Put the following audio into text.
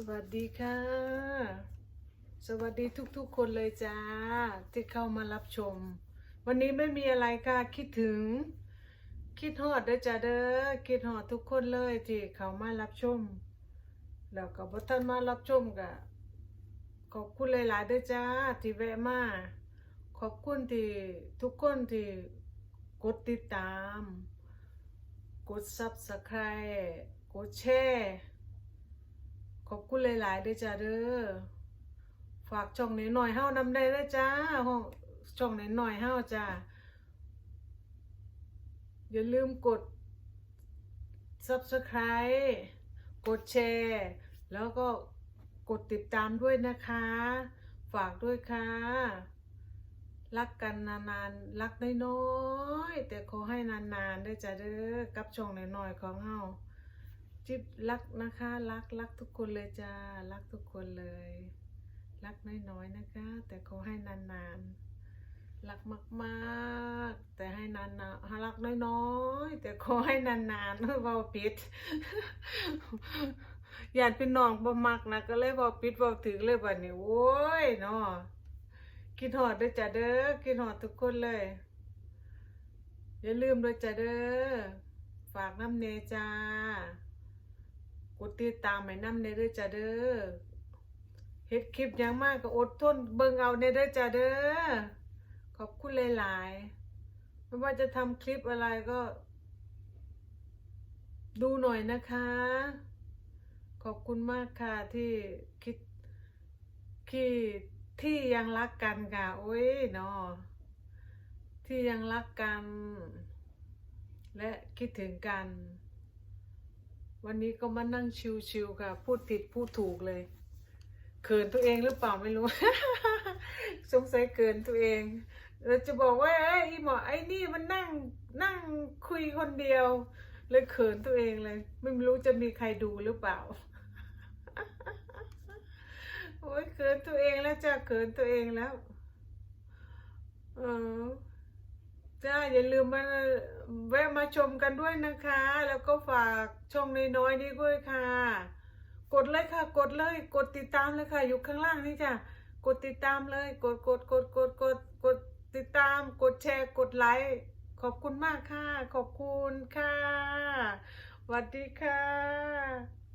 สวัสดีค่ะ สวัสดีทุกๆคนเลยจ้า ที่เข้ามารับชม วันนี้ไม่มีอะไรค่ะคิดถึง คิดฮอดเด้อจ้าเด้อคิดฮอดทุกคนเลยที่เข้ามารับชม แล้วก็บ่ท่านมารับชมก็ขอบคุณหลายๆเด้อจ้าที่แวะมาขอบคุณที่ทุกคนที่กดติดตาม กด Subscribe กดแชร์ ขอบคุณหลายๆเด้อจ้าเด้อฝากช่องนหน่อยๆเฮานำได้เด้อจ้าห้องช่องนหน่อยๆเฮาจ้าอย่าลืมกด Subscribe กดแชร์ แล้วก็กดติดตามด้วยนะคะ ฝากด้วยค่ะ รักกันนานๆ รักน้อยๆแต่ขอให้นานๆได้จ้าเด้อกับช่องน้อยๆของเฮา จิ๊บรักนะคะ รักรักทุกคนเลยจ้ารักทุกคนเลย รักน้อยๆนะคะ แต่ขอให้นานๆ รักมากๆ แต่ให้นานๆรักน้อยๆ แต่ขอให้นานๆเว้าปิดอยากเป็นน้องบ่มักนะก็เลยเว้าปิดเว้าถึงเลยบัดนี้โอ้ยเนาะคิดฮอดด้อจ้าเด้อคิดฮอดทุกคนเลย อย่าลืมด้วยจ้าเด้อฝากน้ำเนจ้า ติดตามให้น้ำในเด้อจ้าเด้อเฮ็ดคลิปยังมากก็อดทนเบิ่งเอาในเด้อจ้าเด้อขอบคุณหลายๆไม่ว่าจะทำคลิปอะไรก็ ดูหน่อยนะคะ ขอบคุณมากค่ะที่คิดที่ที่ยังรักกันค่ะโอ้ยเนาะที่ยังรักกัน และคิดถึงกัน วันนี้ก็มานั่งชิวๆค่ะ พูดผิดพูดถูกเลย เขินตัวเองหรือเปล่าไม่รู้ สงสัยเกินตัวเอง เราจะบอกว่าไอ้อีหมอไอ้นี่มันนั่งนั่งคุยคนเดียว เลยเขินตัวเองเลย ไม่รู้จะมีใครดูหรือเปล่า โอ้ยเขินตัวเองแล้วจ้าเขินตัวเองแล้ว เออ จ้าอย่าลืมมาแวะมาชมกันด้วยนะคะ แล้วก็ฝากช่องน้อยๆนี้ด้วยค่ะ กดเลยค่ะ กดเลย กดติดตามเลยค่ะ อยู่ข้างล่างนี่จ้ะกดติดตามเลย กดกดกดกดกดกดติดตาม กดแชร์กดไลค์ขอบคุณมากค่ะ ขอบคุณค่ะสวัสดีค่ะ